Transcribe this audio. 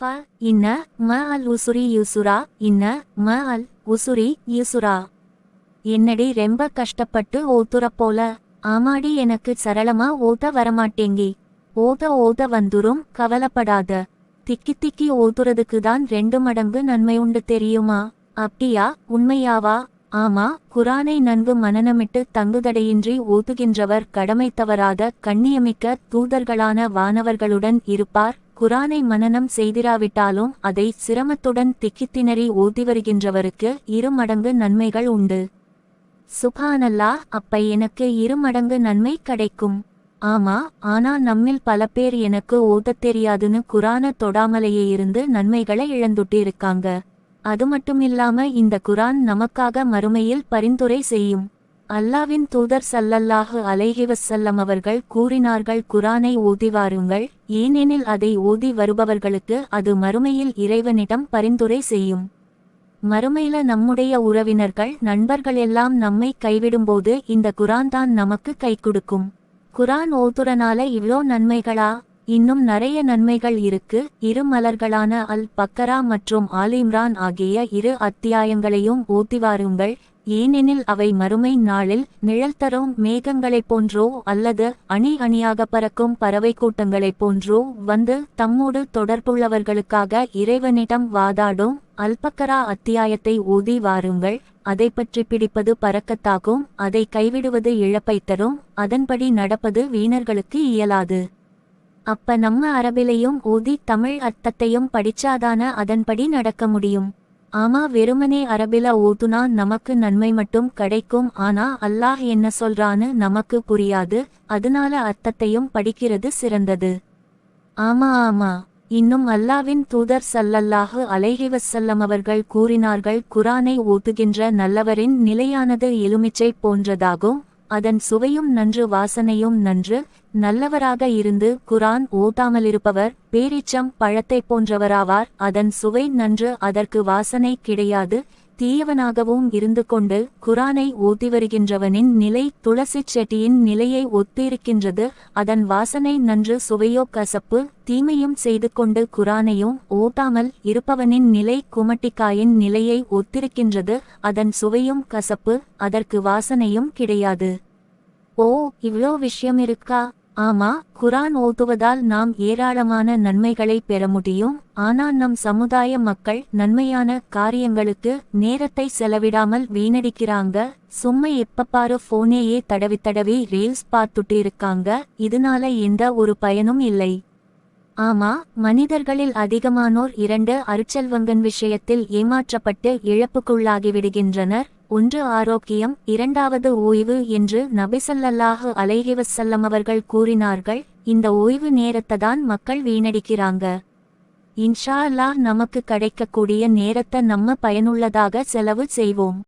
ஃப இன்ன ம அல் உசுரி யூசுரா இன்ன ம அல் உசுரி யூசுரா. என்னடி ரொம்ப கஷ்டப்பட்டு ஓத்துற போல? ஆமாடி எனக்கு சரளமா ஓத வரமாட்டேங்கி. ஓத ஓத வந்துரும் கவலைப்படாத. திக்கி திக்கி ஓதுறதுக்கு தான் ரெண்டு மடங்கு நன்மை உண்டு தெரியுமா? அப்படியா உண்மையாவா? ஆமா குரானை நன்கு மனனமிட்டு தங்குதடையின்றி ஓதுகின்றவர் கடமை தவறாத கண்ணியமிக்க தூதர்களான வானவர்களுடன் இருப்பார். குரானை மனனம் செய்திராவிட்டாலும் அதை சிரமத்துடன் திக்கித்திணறி ஓதி வருகின்றவருக்கு இரு மடங்கு நன்மைகள் உண்டு. சுபானல்லா அப்ப எனக்கு இரு மடங்கு நன்மை கிடைக்கும். ஆமா ஆனா நம்மில் பல பேர் எனக்கு ஓதத் தெரியாதுன்னு குரான தொடாமலேயே இருந்து நன்மைகளை இழந்துட்டு இருக்காங்க அது மட்டுமில்லாம இந்த குரான் நமக்காக மறுமையில் பரிந்துரை செய்யும். அல்லாவின் தூதர் சல்லல்லாஹு அலைஹிவசல்லம் அவர்கள் கூறினார்கள் குரானை ஓதி வாருங்கள். ஏனெனில் அதை ஓதி வருபவர்களுக்கு அது மறுமையில் இறைவனிடம் பரிந்துரை செய்யும். மறுமையில நம்முடைய உறவினர்கள் நண்பர்கள் எல்லாம் நம்மை கைவிடும்போது இந்த குரான் தான் நமக்கு கை கொடுக்கும். குரான் ஓதுறனால இவ்வளோ நன்மைகளா? இன்னும் நிறைய நன்மைகள் இருக்கு. இரு மலர்களான அல் பக்கரா மற்றும் ஆல் இம்ரான் ஆகிய இரு அத்தியாயங்களையும் ஓத்தி வாருங்கள். ஏனெனில் அவை மறுமை நாளில் நிழல் தரும் மேகங்களைப் போன்றோ அல்லது அணி அணியாக பறக்கும் பறவை கூட்டங்களைப் போன்றோ வந்து தம்மோடு தொடர்புள்ளவர்களுக்காக இறைவனிடம் வாதாடும் அல்பக்கரா அத்தியாயத்தை ஊதி வாருங்கள். அதை பற்றி பிடிப்பது பறக்கத்தாகும். அதை கைவிடுவது இழப்பை தரும். அதன்படி நடப்பது வீணர்களுக்கு இயலாது. அப்ப நம்ம அரபிலையும் ஊதி தமிழ் அர்த்தத்தையும் படிச்சாதான அதன்படி நடக்க முடியும். ஆமா வெறுமனே அரபில ஓதுனா நமக்கு நன்மை மட்டும் கிடைக்கும். ஆனா அல்லாஹ் என்ன சொல்றான்னு நமக்கு புரியாது. அதனால அர்த்தத்தையும் படிக்கிறது சிறந்தது. ஆமா ஆமா. இன்னும் அல்லாவின் தூதர் சல்லல்லாஹு அலைஹிவசல்லம் அவர்கள் கூறினார்கள் குரானை ஓதுகின்ற நல்லவரின் நிலையானது எலுமிச்சை போன்றதாகும். அதன் சுவையும் நன்று வாசனையும் நன்று நல்லவராக இருந்து குரான் ஓதாமலிருப்பவர் பேரிச்சம் பழத்தைப் போன்றவராவார். அதன் சுவை நன்று அதற்கு வாசனை கிடையாது. தீயவனாகவும் இருந்து கொண்டு குரானை ஓதி வருகின்றவனின் நிலை துளசிச் செட்டியின் நிலையை ஒத்திருக்கின்றது. அதன் வாசனை நன்று சுவையோ கசப்பு தீமையும் செய்து கொண்டு குரானையும் ஓட்டாமல் இருப்பவனின் நிலை குமட்டிக்காயின் நிலையை ஒத்திருக்கின்றது. அதன் சுவையும் கசப்பு அதற்கு வாசனையும் கிடையாது. ஓ இவ்வளோ விஷயம் இருக்கா? ஆமா குரான் ஓதுவதால் நாம் ஏராளமான நன்மைகளை பெற முடியும் ஆனால் நம் சமுதாய மக்கள் நன்மையான காரியங்களுக்கு நேரத்தை செலவிடாமல் வீணடிக்கிறாங்க சும்மா எப்பப்பாரு போனேயே தடவி தடவி ரீல்ஸ் பார்த்துட்டு இருக்காங்க இதனால எந்த ஒரு பயனும் இல்லை. ஆமா மனிதர்களில் அதிகமானோர் இரண்டு அருட்செல்வங்கன் விஷயத்தில் ஏமாற்றப்பட்டு இழப்புக்குள்ளாகிவிடுகின்றனர். ஒன்று ஆரோக்கியம் இரண்டாவது ஓய்வு என்று நபிசல்லல்லாஹு அலைஹிவசல்லம் அவர்கள் கூறினார்கள். இந்த ஓய்வு நேரத்தை தான் மக்கள் வீணடிக்கிறாங்க. இன்ஷா அல்லாஹ் நமக்கு கிடைக்கக்கூடிய நேரத்தை நம்ம பயனுள்ளதாக செலவு செய்வோம்.